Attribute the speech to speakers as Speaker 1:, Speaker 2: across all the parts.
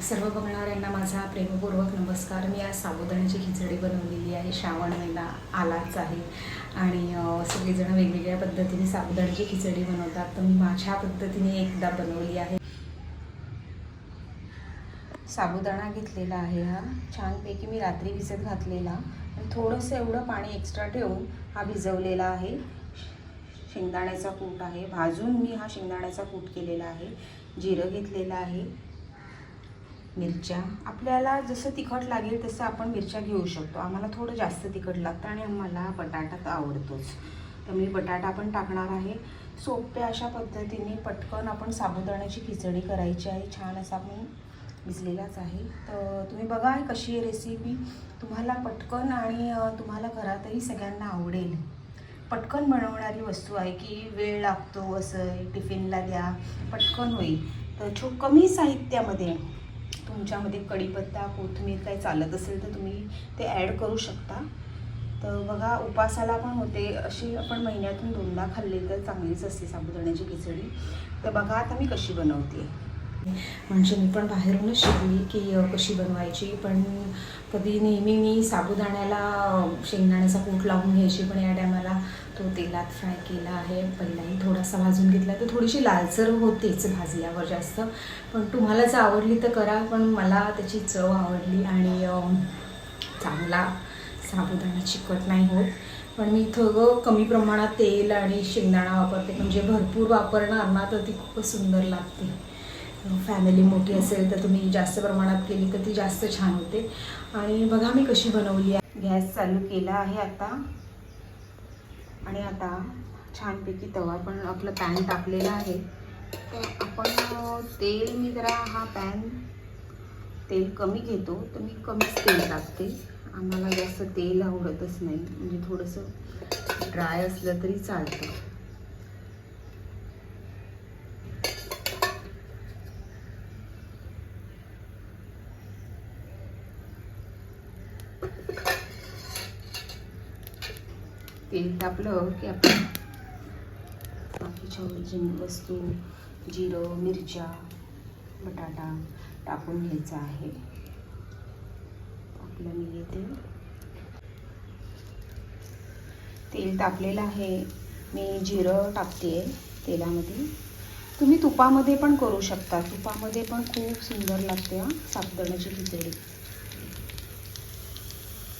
Speaker 1: सर्व बघणाऱ्यांना माझा प्रेमपूर्वक नमस्कार. मी आज साबुदाण्याची खिचडी बनवलेली आहे. श्रावण महिना आलाच आहे आणि सगळेजण वेगवेगळ्या पद्धतीने साबुदाण्याची खिचडी बनवतात. तर मी माझ्या पद्धतीने एकदा बनवली आहे. साबुदाणा घेतलेला आहे हा. छानपैकी मी रात्री भिजत घातलेला. आणि थोडंसं एवढं पाणी एक्स्ट्रा ठेवून हा भिजवलेला आहे. शेंगदाण्याचा कूट आहे. भाजून मी हा शेंगदाण्याचा कूट केलेला आहे. जिरं घेतलेलं आहे. मिरच्या. आपल्याला जसं तिखट लागेल तसं आपण मिरच्या घेऊ शकतो. आम्हाला थोडं जास्त तिखट लागतं आणि आम्हाला बटाटा तर आवडतोच. तर मी बटाटा पण टाकणार आहे. सोप्या अशा पद्धतीने पटकन आपण साबुदाण्याची खिचडी करायची आहे. छान असा आपण भिजलेलाच आहे. तर तुम्ही बघा कशी आहे रेसिपी तुम्हाला पटकन आणि तुम्हाला घरातही सगळ्यांना आवडेल. पटकन बनवणारी वस्तू आहे की वेळ लागतो असं आहे, टिफिनला द्या पटकन होईल. तर छो कमी साहित्यामध्ये तुमच्यामध्ये कढीपत्ता कोथिंबीर काही चालत असेल तर तुम्ही ते ॲड करू शकता. तर बघा उपासाला पण होते. अशी आपण महिन्यातून दोनदा खाल्ली तर चांगलीच असते साबुदाण्याची खिचडी. तर बघा आता मी कशी बनवते. म्हणजे मी पण बाहेरूनच शिकली की कशी बनवायची. पण कधी नेहमी मी साबुदाण्याला शेंगदाण्याचा कूट लावून घ्यायची पण या टायमाला तो तेलात फ्राय केला आहे. पहिलाही थोडासा भाजून घेतला. तर थोडीशी लालसर होतेच भाजल्यावर जास्त. पण तुम्हाला जर आवडली तर करा. पण मला त्याची चव आवडली आणि चांगला साबुदाणा चिकट नाही होत. पण मी थोडं कमी प्रमाणात तेल आणि शेंगदाणा वापरते. म्हणजे भरपूर वापरणार ना तर ती खूपच सुंदर लागते. फॅमिली मोठी असेल तर तुम्ही जास्त प्रमाणात केली तर ती जास्त छान होते. आणि बघा मी कशी बनवली आहे. गॅस चालू केला आहे आता. आणि आता छानपैकी तवा पण आपलं पॅन टाकलेला आहे. तर आपण तेल मी जरा हा पॅन तेल कमी घेतो. तर मी कमीच तेल टाकते. आम्हाला जास्त तेल आवडतच नाही. म्हणजे थोडंसं ड्राय असलं तरी चालतं. तेल तापलं की आपण बाकीच्या ओरिजिनल वस्तू जिरं मिरच्या बटाटा टाकून घ्यायचा आहे. आपलं मी येते. तेल तापलेलं आहे. मी जिरं टाकते तेलामध्ये. तुम्ही तुपामध्ये पण करू शकता. तुपामध्ये पण खूप सुंदर लागते हा साबुदाण्याची खिचडी.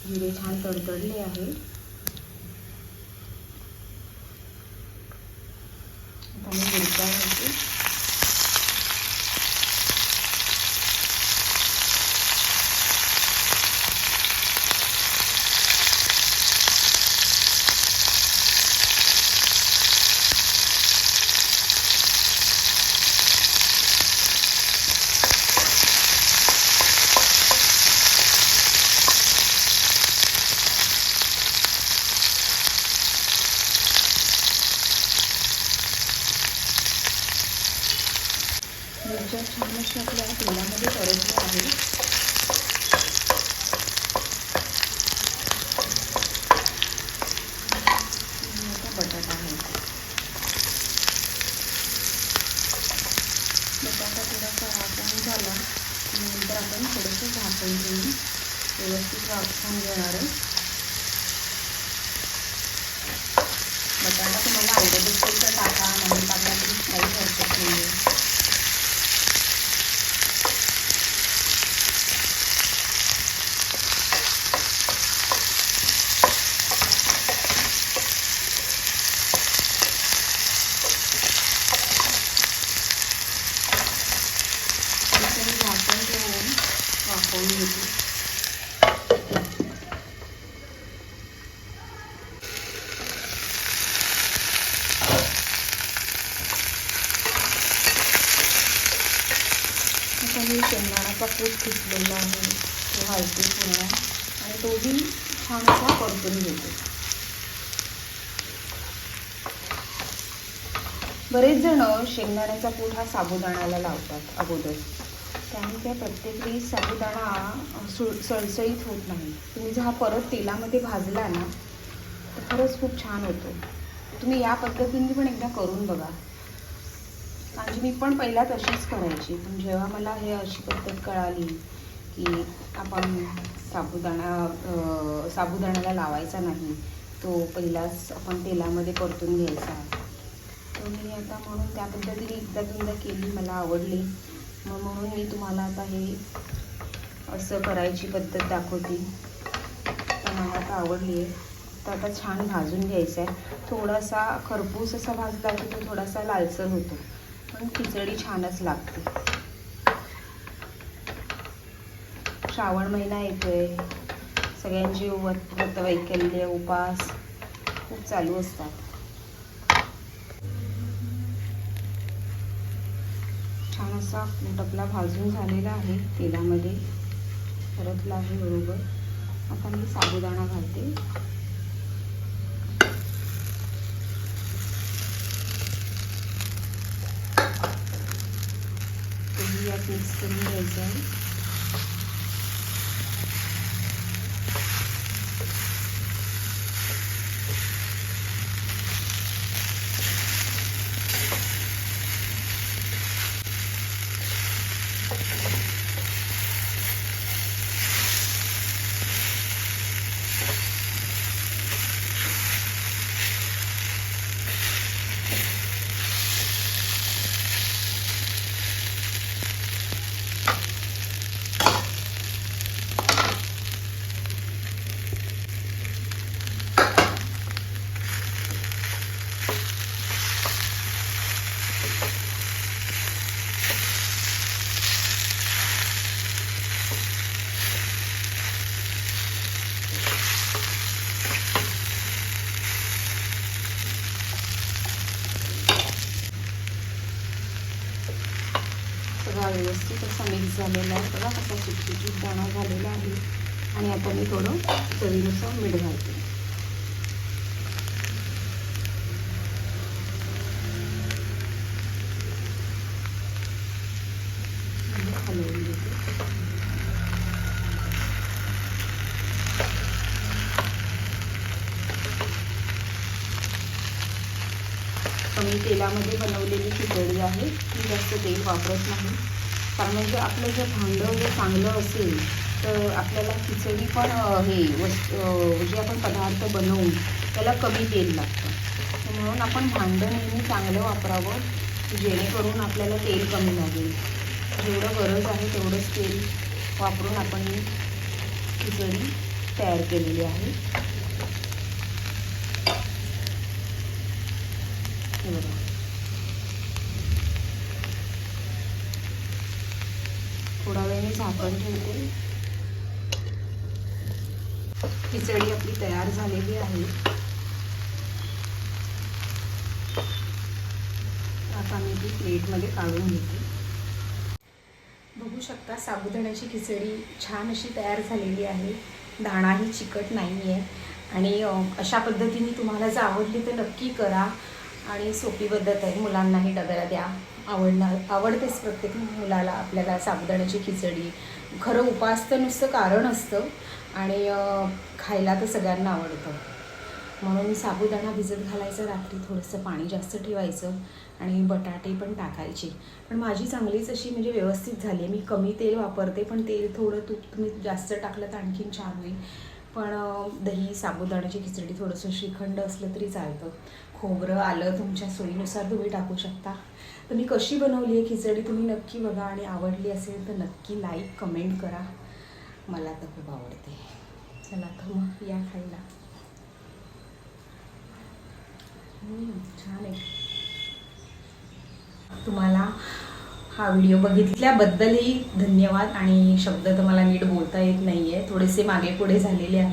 Speaker 1: जिरे छान तडतडले आहे आता मी मिरच्या घालते मिरच्या छान आपल्या तेलामध्ये परतले आहे बटाटा आहे बटाटा थोडासा वाफवून झाला नंतर आपण थोडंसं झाकण देऊन व्यवस्थित वाटून घेणार आहे बटाटा तुम्हाला आवडत असेल तर टाका नाही टाकला तरी काही हरकत नाही आहे थोडंसं झाकण ठेवून वाफवून घेते आता मी शेंगदाण्याचा कूट खिचलेला आहे. तो घालते पूर्ण. आणि तोही छान असा परतून घेते. बरेच जण शेंगदाण्याचा पूट हा साबुदाण्याला लावतात अगोदर. त्यामुळे त्या प्रत्येक वेळी साबुदाणा सुळ सळसळीत होत नाही. तुम्ही जर हा परत तेलामध्ये भाजला ना तर खरंच खूप छान होतो. तुम्ही या पद्धतीने पण एकदा करून बघा. म्हणजे मी पण पहिला तशीच करायची. पण जेव्हा मला हे अशी पद्धत कळाली की आपण साबुदाणा साबुदाण्याला लावायचा नाही तो पहिलाच आपण तेलामध्ये परतून घ्यायचा. तर मी आता म्हणून त्या पद्धतीने एकदा दोनदा केली मला आवडली. मग म्हणून मी तुम्हाला आता हे असं करायची पद्धत दाखवते. तर मला आता आवडली आहे. तर आता छान भाजून घ्यायचं आहे थोडासा खरपूस असा भाजला की तो थोडासा लालसर होतो. पण खिचडी छानच लागते. श्रावण महिना येतोय. सगळ्यांची व्रत वैकल्य उपास खूप चालू असतात. छान असा टपला भाजून झालेला आहे तेलामध्ये. परतला आहे बरोबर. आता मी साबुदाणा घालते. तोही यात मिक्स करून घ्यायचं आहे सगळा व्यवस्थित मिक्स झालेला आहे. बघा कसा चिटचिटीत दाणा झालेला आहे. आणि आता मी थोडं चवीनुसार मीठ घालते हलवून घेते. कमी तेलामध्ये बनवलेली खिचडी आहे. मी जास्त तेल वापरत नाही. कारण म्हणजे आपलं जर भांडं जर चांगलं असेल तर आपल्याला खिचडी पण हे वस्तू जे आपण पदार्थ बनवून त्याला कमी तेल लागतं. म्हणून आपण भांडं नेहमी चांगलं वापरावं जेणेकरून आपल्याला तेल कमी लागेल. जेवढं गरज आहे तेवढंच तेल वापरून आपण खिचडी तयार केलेली आहे. बरं बघा थोडा वेळ मी झाकण ठेवते. खिचडी आपली तयार झालेली आहे. आता मी ती प्लेटमध्ये काढून घेते.
Speaker 2: बघू शकता साबुदाण्याची खिचडी छान अशी तयार झालेली आहे. दाणाही चिकट नाही आहे आणि अशा पद्धतीने तुम्हाला जर आवडली तर नक्की करा. आणि सोपी पद्धत आहे. मुलांनाही डब्याला द्या. आवडणार आवडतेच प्रत्येक मुलाला आपल्याला साबुदाण्याची खिचडी. खरं उपास तर नुसतं कारण असतं आणि खायला तर सगळ्यांना आवडतं. म्हणून साबुदाणा भिजत घालायचं रात्री थोडंसं पाणी जास्त ठेवायचं आणि बटाटे पण टाकायचे. पण माझी चांगलीच अशी म्हणजे व्यवस्थित झाली मी कमी तेल वापरते पण तेल थोडं तूप तुम्ही जास्त टाकलं तर आणखीन छान होईल. पण दही साबुदाण्याची खिचडी थोडंसं श्रीखंड असलं तरी चालतं. खोबरं आलं तुमच्या सोयीनुसार तुम्ही टाकू शकता. तर मी कशी बनवली आहे खिचडी तुम्ही नक्की बघा आणि आवडली असेल तर नक्की लाईक कमेंट करा. मला तर खूप आवडते. चला तर मग या खायला. छान आहे. तुम्हाला हा व्हिडिओ बघितल्याबद्दलही धन्यवाद आणि शब्द तर मला नीट बोलता येत नाही आहे थोडेसे मागे पुढे झालेले आहेत.